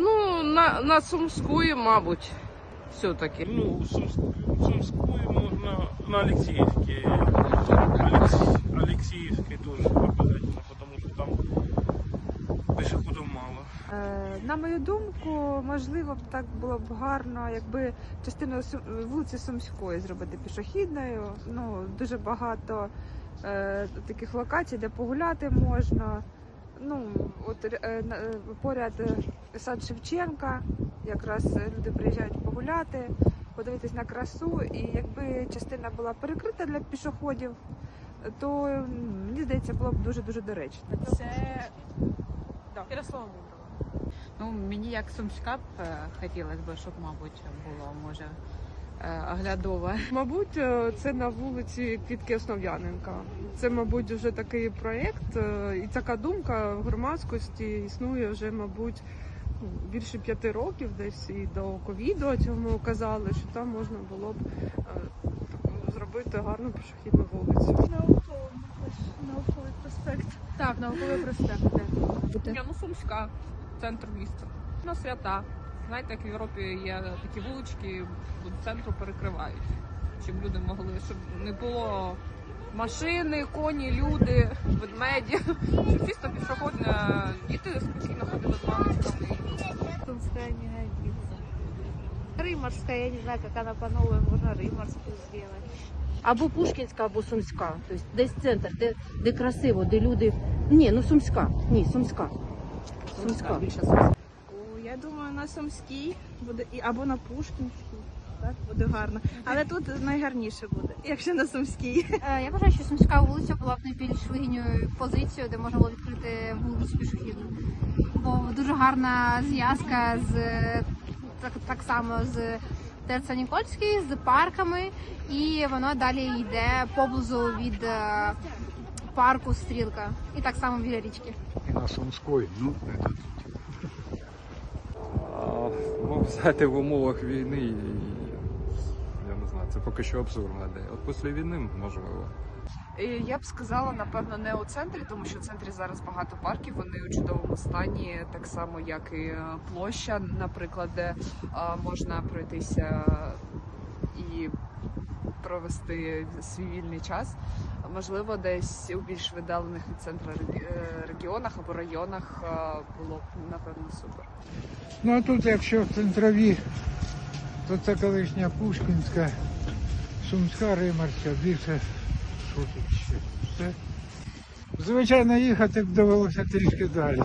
Ну, на, на Сумської, мабуть, все-таки. Ну, Сумську, Сумську можна на Алексеевке. Алекс, Алексеевской тоже обязательно, потому что там пешеходов мало. Е, На мою думку, можливо б так було б гарно, якби частину вулиці Сумської зробити пішохідною. Ну дуже багато е, таких локацій, де погуляти можна. Ну от е, е, поряд е, сад Шевченка, якраз люди приїжджають погуляти, подивитись на красу. І якби частина була перекрита для пішоходів, то мені здається, було б дуже дуже доречно. Це Ярослава Мудрова. Ну, мені як сумська б хотілося б, щоб, мабуть, було може е, оглядове. Мабуть, е, це на вулиці Квітки Основ'яненка. Це, мабуть, вже такий проєкт, е, і така думка в громадськості існує вже, мабуть, ну, більше п'яти років, десь і до ковіду цьому казали, що там можна було б зробити гарну пішохідну вулицю. Науковий проспект. Так, науковий проспект. Ні, ну Сумська, центр міста. На свята. Знаєте, як в Європі є такі вулички, до центру перекривають. Щоб люди могли, щоб не було машини, коні, люди, ведмеді. Щоб чисто пішохідне, діти спокійно ходили з мамочками. Сумская не годится. Рыморская, я не знаю, как она по-новому, можно Рыморскую сделать. або Пушкінська, або Сумська. Тобто десь центр, де, де красиво, де люди. Ні, ну Сумська. Ні, Сумська. Сумська. Більше Сумська. Я думаю, на Сумській буде і або на Пушкінській. Так, буде гарно. Але тут найгарніше буде, якщо на Сумській. Е, Я вважаю, що Сумська вулиця була б найбільш вигідною позицією, де можна було відкрити вулицю пішохідну. Бо дуже гарна зв'язка з так, так само з ТЦ Нікольський, з парками, і воно далі йде поблизу від е, парку Стрілка. І так само біля річки. И на Сумской, ну, А, Знаєте, в умовах війни, я не знаю, це поки що абсурдна ідея. От після війни можливо. Я б сказала, напевно, не у центрі, тому що в центрі зараз багато парків, вони у чудовому стані, так само як і е, площа, наприклад, де можна пройтися і провести свій вільний час. Можливо, десь у більш видалених від центру е, регіонах або районах було б напевно супер. Ну а тут, якщо в центрові, то це колишня Пушкінська, Сумська, Римарська, більше тут ще. Звичайно, їхати б довелося трішки далі.